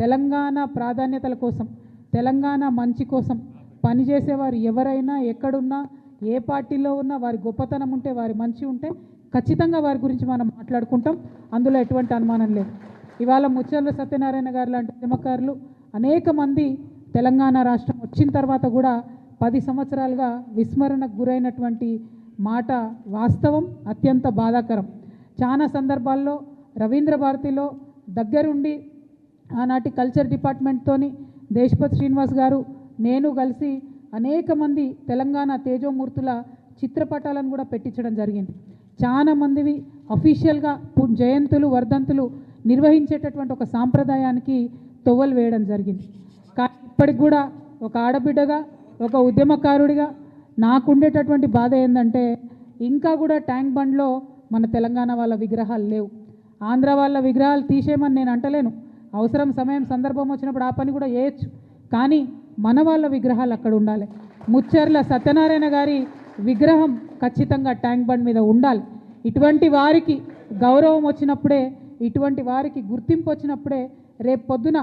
తెలంగాణ ప్రాధాన్యతల కోసం తెలంగాణ మంచి కోసం పనిచేసేవారు ఎవరైనా ఎక్కడున్నా ఏ పార్టీలో ఉన్నా వారి గొప్పతనం ఉంటే వారి మంచి ఉంటే ఖచ్చితంగా వారి గురించి మనం మాట్లాడుకుంటాం. అందులో ఎటువంటి అనుమానం లేదు. ఇవాళ ముచ్చర్ల సత్యనారాయణ గారు లాంటి ఉద్యమకారులు అనేక మంది తెలంగాణ రాష్ట్రం వచ్చిన తర్వాత కూడా పది సంవత్సరాలుగా విస్మరణకు గురైనటువంటి మాట వాస్తవం అత్యంత బాధాకరం. చాలా సందర్భాల్లో రవీంద్ర భారతిలో దగ్గరుండి ఆనాటి కల్చర్ డిపార్ట్మెంట్తోని దేశపతి శ్రీనివాస్ గారు నేను కలిసి అనేక మంది తెలంగాణ తేజోమూర్తుల చిత్రపటాలను కూడా పెట్టించడం జరిగింది. చాలా మందివి అఫీషియల్గా జయంతులు వర్ధంతులు నిర్వహించేటటువంటి ఒక సాంప్రదాయానికి తొవ్వలు వేయడం జరిగింది. కానీ ఇప్పటికి కూడా ఒక ఆడబిడ్డగా ఒక ఉద్యమకారుడిగా నాకుండేటటువంటి బాధ ఏంటంటే ఇంకా కూడా ట్యాంక్ బండ్లో మన తెలంగాణ వాళ్ళ విగ్రహాలు లేవు. ఆంధ్ర వాళ్ళ విగ్రహాలు తీసేయమని నేను అంటలేను. అవసరం సమయం సందర్భం వచ్చినప్పుడు ఆ పని కూడా చేయొచ్చు. కానీ మన వాళ్ళ విగ్రహాలు అక్కడ ఉండాలి. ముచ్చర్ల సత్యనారాయణ గారి విగ్రహం ఖచ్చితంగా ట్యాంక్ బండ్ మీద ఉండాలి. ఇటువంటి వారికి గౌరవం వచ్చినప్పుడే ఇటువంటి వారికి గుర్తింపు వచ్చినప్పుడే రేపు పొద్దున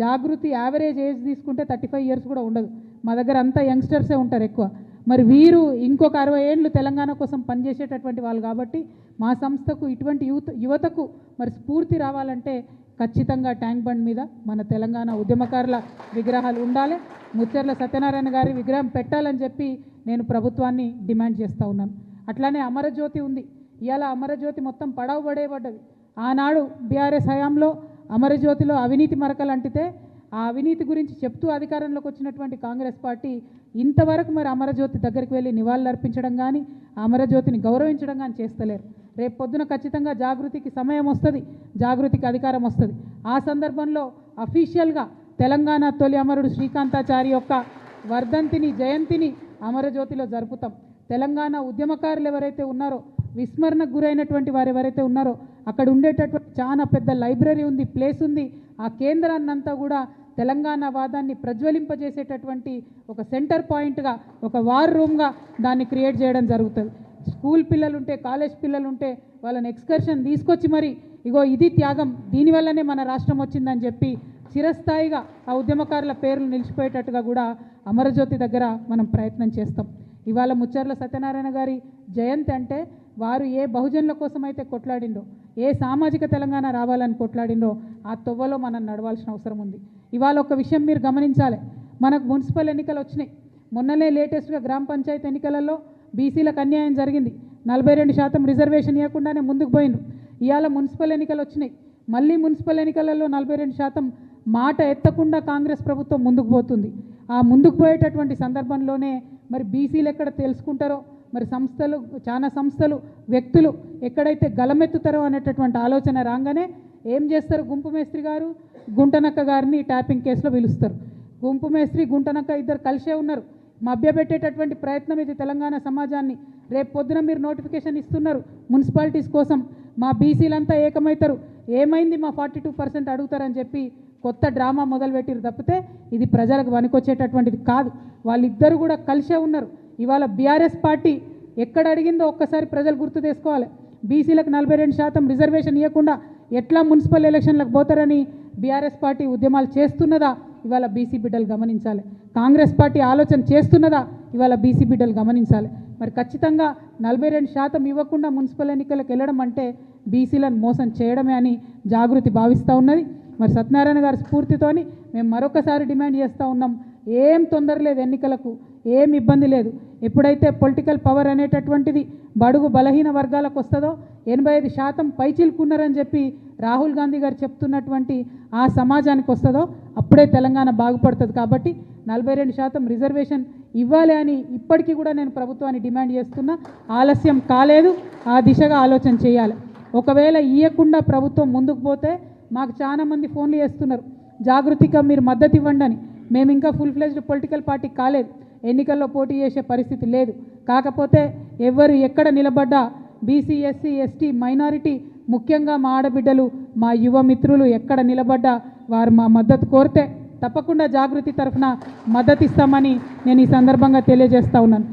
జాగృతి యావరేజ్ ఏజ్ తీసుకుంటే థర్టీ ఫైవ్ ఇయర్స్ కూడా ఉండదు. మా దగ్గర అంతా యంగ్స్టర్సే ఉంటారు ఎక్కువ. మరి వీరు ఇంకొక అరవై ఏళ్ళు తెలంగాణ కోసం పనిచేసేటటువంటి వాళ్ళు కాబట్టి మా సంస్థకు ఇటువంటి యువత యువతకు మరి స్ఫూర్తి రావాలంటే ఖచ్చితంగా ట్యాంక్ బండ్ మీద మన తెలంగాణ ఉద్యమకారుల విగ్రహాలు ఉండాలి. ముచ్చర్ల సత్యనారాయణ గారి విగ్రహం పెట్టాలని చెప్పి నేను ప్రభుత్వాన్ని డిమాండ్ చేస్తూ ఉన్నాను. అట్లానే అమరజ్యోతి ఉంది. ఇవాళ అమరజ్యోతి మొత్తం పడవ పడేయబడ్డది ఆనాడు బీఆర్ఎస్ హయాంలో అమరజ్యోతిలో అవినీతి మరకలు అంటితే ఆ అవినీతి గురించి చెప్తూ అధికారంలోకి వచ్చినటువంటి కాంగ్రెస్ పార్టీ ఇంతవరకు మరి అమరజ్యోతి దగ్గరికి వెళ్ళి నివాళులు అర్పించడం కానీ అమరజ్యోతిని గౌరవించడం కానీ చేస్తలేరు. రేపు పొద్దున ఖచ్చితంగా జాగృతికి సమయం వస్తుంది జాగృతికి అధికారం వస్తుంది. ఆ సందర్భంలో అఫీషియల్గా తెలంగాణ తొలి అమరుడు శ్రీకాంతాచారి యొక్క వర్ధంతిని జయంతిని అమరజ్యోతిలో జరుపుతాం. తెలంగాణ ఉద్యమకారులు ఎవరైతే ఉన్నారో విస్మరణకు గురైనటువంటి వారు ఎవరైతే ఉన్నారో అక్కడ ఉండేటటువంటి చాలా పెద్ద లైబ్రరీ ఉంది ప్లేస్ ఉంది. ఆ కేంద్రాన్నంతా కూడా తెలంగాణ వాదాన్ని ప్రజ్వలింపజేసేటటువంటి ఒక సెంటర్ పాయింట్గా ఒక వార్ రూమ్గా దాన్ని క్రియేట్ చేయడం జరుగుతుంది. స్కూల్ పిల్లలు ఉంటే కాలేజ్ పిల్లలు ఉంటే వాళ్ళని ఎక్స్కర్షన్ తీసుకొచ్చి మరి ఇగో ఇది త్యాగం దీనివల్లనే మన రాష్ట్రం వచ్చిందని చెప్పి చిరస్థాయిగా ఆ ఉద్యమకారుల పేర్లు నిలిచిపోయేటట్టుగా కూడా అమరజ్యోతి దగ్గర మనం ప్రయత్నం చేస్తాం. ఇవాళ ముచ్చర్ల సత్యనారాయణ గారి జయంతి అంటే వారు ఏ బహుజనుల కోసం అయితే కొట్లాడిండో ఏ సామాజిక తెలంగాణ రావాలని కొట్లాడిండో ఆ తొవ్వలో మనం నడవాల్సిన అవసరం ఉంది. ఇవాళ ఒక విషయం మీరు గమనించాలి. మనకు మున్సిపల్ ఎన్నికలు వచ్చినాయి. మొన్ననే లేటెస్ట్గా గ్రామ పంచాయతీ ఎన్నికలలో బీసీలకు అన్యాయం జరిగింది. నలభై రెండు శాతం రిజర్వేషన్ ఇవ్వకుండానే ముందుకు పోయిండు ఇవాళ మున్సిపల్ ఎన్నికలు వచ్చినాయి. మళ్ళీ మున్సిపల్ ఎన్నికలలో నలభై రెండు శాతం మాట ఎత్తకుండా కాంగ్రెస్ ప్రభుత్వం ముందుకు పోతుంది. ఆ ముందుకు పోయేటటువంటి సందర్భంలోనే మరి బీసీలు ఎక్కడ తెలుసుకుంటారో మరి సంస్థలు చాలా సంస్థలు వ్యక్తులు ఎక్కడైతే గలమెత్తుతారో అనేటటువంటి ఆలోచన రాగానే ఏం చేస్తారు? గుంపు మేస్త్రి గారు గుంటనక్క గారిని ట్యాపింగ్ కేసులో పిలుస్తారు. గుంపు మేస్త్రి గుంటనక్క ఇద్దరు కలిసే ఉన్నారు. మభ్యపెట్టేటటువంటి ప్రయత్నం ఇది తెలంగాణ సమాజాన్ని. రేపు పొద్దున మీరు నోటిఫికేషన్ ఇస్తున్నారు మున్సిపాలిటీస్ కోసం. మా బీసీలంతా ఏకమవుతారు. ఏమైంది మా ఫార్టీ టూ పర్సెంట్ అడుగుతారని చెప్పి కొత్త డ్రామా మొదలుపెట్టిరు తప్పితే ఇది ప్రజలకు వనికొచ్చేటటువంటిది కాదు. వాళ్ళిద్దరు కూడా కలిసే ఉన్నారు. ఇవాళ బీఆర్ఎస్ పార్టీ ఎక్కడ అడిగిందో ఒక్కసారి ప్రజలు గుర్తు చేసుకోవాలి బీసీలకు నలభై రెండు శాతం రిజర్వేషన్ ఇవ్వకుండా ఎట్లా మున్సిపల్ ఎలక్షన్లకు పోతారని బీఆర్ఎస్ పార్టీ ఉద్యమాలు చేస్తున్నదా? ఇవాళ బీసీ బిడ్డలు గమనించాలి. కాంగ్రెస్ పార్టీ ఆలోచన చేస్తున్నదా? ఇవాళ బీసీ బిడ్డలు గమనించాలి. మరి ఖచ్చితంగా నలభై రెండు శాతం ఇవ్వకుండా మున్సిపల్ ఎన్నికలకు వెళ్ళడం అంటే బీసీలను మోసం చేయడమే అని జాగృతి భావిస్తూ ఉన్నది. మరి సత్యనారాయణ గారి స్ఫూర్తితోని మేము మరొకసారి డిమాండ్ చేస్తూ ఉన్నాం. ఏం తొందర లేదు ఎన్నికలకు. ఏం ఇబ్బంది లేదు. ఎప్పుడైతే పొలిటికల్ పవర్ అనేటటువంటిది బడుగు బలహీన వర్గాలకు వస్తుందో ఎనభై ఐదు శాతం పైచిల్కున్నారని చెప్పి రాహుల్ గాంధీ గారు చెప్తున్నటువంటి ఆ సమాజానికి వస్తుందో అప్పుడే తెలంగాణ బాగుపడుతుంది కాబట్టి నలభై రెండు శాతం రిజర్వేషన్ ఇవ్వాలి అని ఇప్పటికీ కూడా నేను ప్రభుత్వాన్ని డిమాండ్ చేస్తున్నా. ఆలస్యం కాలేదు ఆ దిశగా ఆలోచన చేయాలి. ఒకవేళ ఇవ్వకుండా ప్రభుత్వం ముందుకు పోతే మాకు చాలా మంది ఫోన్లు చేస్తున్నారు. జాగృతిగా మీరు మద్దతు ఇవ్వండి అని. మేము ఇంకా ఫుల్ ఫ్లెజ్డ్ పొలిటికల్ పార్టీ కాలేదు. ఎన్నికల్లో పోటీ చేసే పరిస్థితి లేదు. కాకపోతే ఎవరు ఎక్కడ నిలబడ్డా బీసీ ఎస్సీ ఎస్టీ మైనారిటీ ముఖ్యంగా మా ఆడబిడ్డలు మా యువ మిత్రులు ఎక్కడ నిలబడ్డా వారు మా మద్దతు కోరితే తప్పకుండా జాగృతి తరఫున మద్దతు ఇస్తామని నేను ఈ సందర్భంగా తెలియజేస్తా ఉన్నాను.